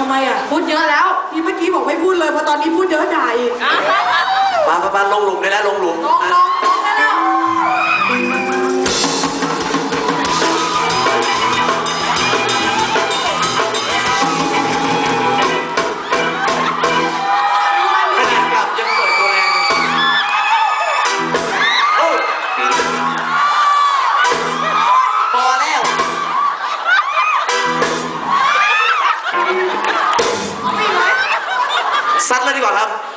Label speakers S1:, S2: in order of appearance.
S1: ทำไมอะ
S2: พูดเยอะแล้ว
S1: ที่เมื่อกี้บอกไม่พูดเลยพอตอนนี้พูดเยอะด่าอีก
S3: มามามาลง
S2: หลุมได้
S3: แล้วลงหลุมลงลง อะ Islam